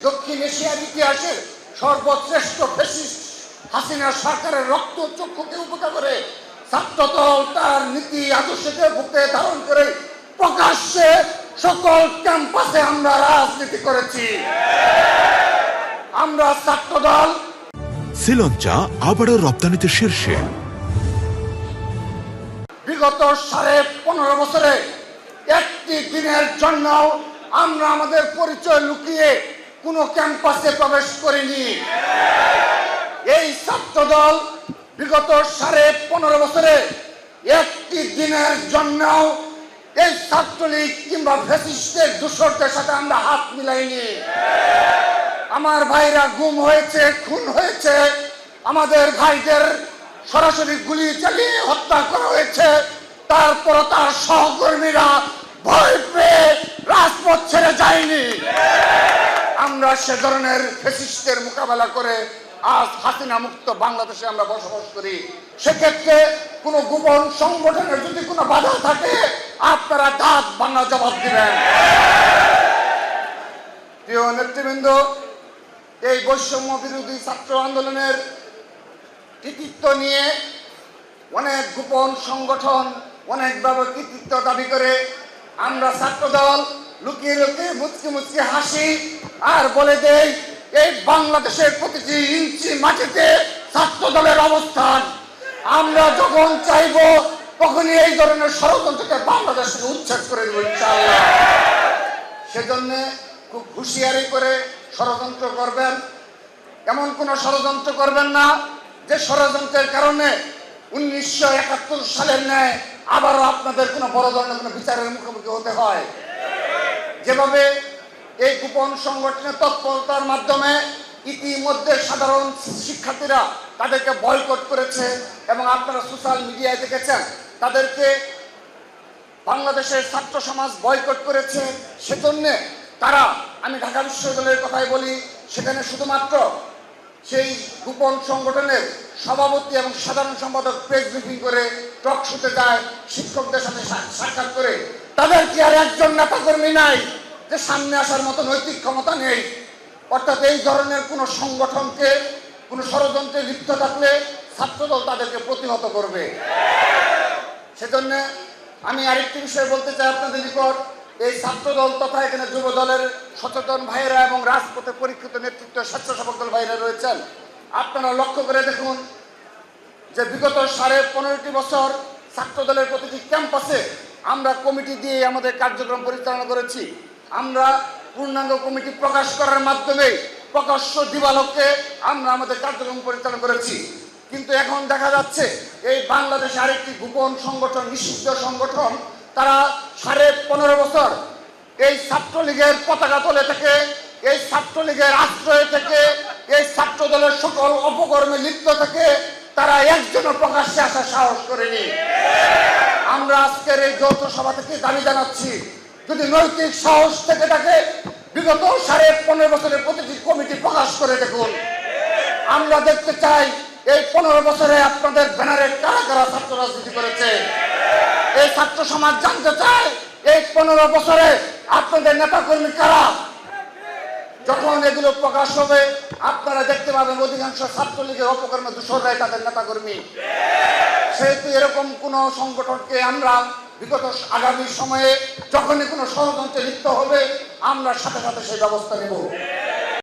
দক্ষিণ এশিয়ার ইতিহাসে সর্বশ্রেষ্ঠ ফেসিস্ট হাসিনা সরকারের রক্ত চক্ষুকে উপেক্ষা করে ছাত্রদল তার নীতি আদর্শকে বুকে ধারণ করে প্রকাশ্যে সকল ক্যাম্পাসে আমরা রাজনীতি করেছি। আমরা ছাত্রদল। শ্রীলঞ্চা আবারও রপ্তানিতে শীর্ষে। বিগত সাড়ে পনেরো বছরে একটি দিনের জন্য আমরা আমাদের পরিচয় লুকিয়ে কোনো ক্যাম্পাসে প্রবেশ করেনি। এই ছাত্রদল বিগত সাড়ে পনেরো বছরে একটি দিনের জন্য এই ছাত্রলীগ কিংবা ফেসিস্টের দূষরদের সাথে আমরা হাত মিলাইনি। আমার ভাইরা গুম হয়েছে, খুন হয়েছে, আমাদের ভাইদের সরাসরি গুলি চালিয়ে হত্যা করা হয়েছে তারপর তার সহকর্মীরা ভয় পেয়ে রাজপথ ছেড়ে যায়নি। আমরা সে ধরনের ফেসিস্টের মোকাবেলা করে আজ হাসিনা মুক্ত বাংলাদেশে আমরা বসবাস করি। সেক্ষেত্রে কোনো গোপন সংগঠনের যদি কোনো বাধা থাকে, আপনারা দাঁত বাংলা জবাব দিবেন। প্রিয় নেতৃবৃন্দ, এই বৈষম্য বিরোধী ছাত্র আন্দোলনের কৃতিত্ব নিয়ে অনেক গোপন সংগঠন অনেকভাবে কৃতিত্ব দাবি করে আমরা ছাত্রদল লুকিয়ে লুকিয়ে মুচকি মুচকি হাসি, আর বলে দেই, এই বাংলাদেশের প্রতিটি ইঞ্চি মাটিতে ছাত্র দলের অবস্থান। আমরা যখন চাইব, তখনই এই ধরনের ষড়যন্ত্রকে বাংলাদেশ উচ্ছেদ করে দেবো, ইনশাআল্লাহ। সেজন্য খুব হুঁশিয়ারি করে ষড়যন্ত্র করবেন। এমন কোন ষড়যন্ত্র করবেন না, যে ষড়যন্ত্রের কারণে উনিশশো একাত্তর সালের ন্যায় আবারও আপনাদের কোনো বড় ধরনের কোনো বিচারের মুখোমুখি হতে হয়। যেভাবে এই গোপন সংগঠনের তৎপরতার মাধ্যমে ইতিমধ্যে সাধারণ শিক্ষার্থীরা তাদেরকে বয়কট করেছে এবং আপনারা সোশ্যাল মিডিয়ায় দেখেছেন, তাদেরকে বাংলাদেশের ছাত্র সমাজ বয়কট করেছে। সেজন্যে তারা, আমি ঢাকা বিশ্ববিদ্যালয়ের কথাই বলি, সেখানে শুধুমাত্র সেই গোপন সংগঠনের সভাপতি এবং সাধারণ সম্পাদক প্রেস ব্রিফিং করে টক শুতে যায় শিক্ষকদের সাথে সাক্ষাৎ করে। তাদের কি আর একজন নেতাকর্মী নাই যে সামনে আসার মতো নৈতিক ক্ষমতা নেই? অর্থাৎ এই ধরনের কোনো সংগঠনকে, কোনো ষড়যন্ত্রে লিপ্ত থাকলে ছাত্রদল তাদেরকে প্রতিহত করবে। সেজন্য আমি আরেকটি বিষয় বলতে চাই আপনাদের নিকট। এই ছাত্রদল তথা এখানে যুব দলের সচেতন ভাইয়েরা এবং রাজপথে পরীক্ষিত নেতৃত্ব স্বেচ্ছাসেবক দল ভাইয়েরা রয়েছেন, আপনারা লক্ষ্য করে দেখুন যে বিগত সাড়ে পনেরোটি বছর ছাত্র দলের প্রতিটি ক্যাম্পাসে আমরা কমিটি দিয়ে আমাদের কার্যক্রম পরিচালনা করেছি। আমরা পূর্ণাঙ্গ কমিটি প্রকাশ করার মাধ্যমে প্রকাশ্য দিবালককে আমরা আমাদের কার্যক্রম পরিচালনা করেছি। কিন্তু এখন দেখা যাচ্ছে এই বাংলাদেশে আরেকটি গোপন সংগঠন, নিষিদ্ধ সংগঠন, তারা সাড়ে পনেরো বছর এই ছাত্রলীগের পতাকা তলে থেকে এই ছাত্রলীগের আশ্রয় থেকে, এই ছাত্র দলের সকল অপকর্মে লিপ্ত থেকে তারা একজনও প্রকাশ্যে আসার সাহস করেনি। আমরা আজকের এই যৌথ সভা থেকে দাবি জানাচ্ছি, যদি নৈতিক সাহস থেকে থাকে, বিগত সাড়ে পনেরো বছরের প্রতিটি কমিটি প্রকাশ করে দেখুন। আমরা দেখতে চাই, এই পনেরো বছরে আপনাদের ব্যানারে কারা কারা ছাত্র রাজনীতি করেছে? এই ছাত্র সমাজ জানতে চায়, এই পনেরো বছরে আপনাদের নেতাকর্মী কারা? যখন এগুলো প্রকাশ হবে, আপনারা দেখতে পাবেন অধিকাংশ ছাত্রলীগের অপকর্মে দূষণ দূষণরাই তাদের নেতাকর্মী। সেহেতু এরকম কোন সংগঠনকে আমরা বিগত আগামী সময়ে যখনই কোনো ষড়যন্ত্রে লিপ্ত হবে, আমরা সাথে সাথে সেই ব্যবস্থা নেব।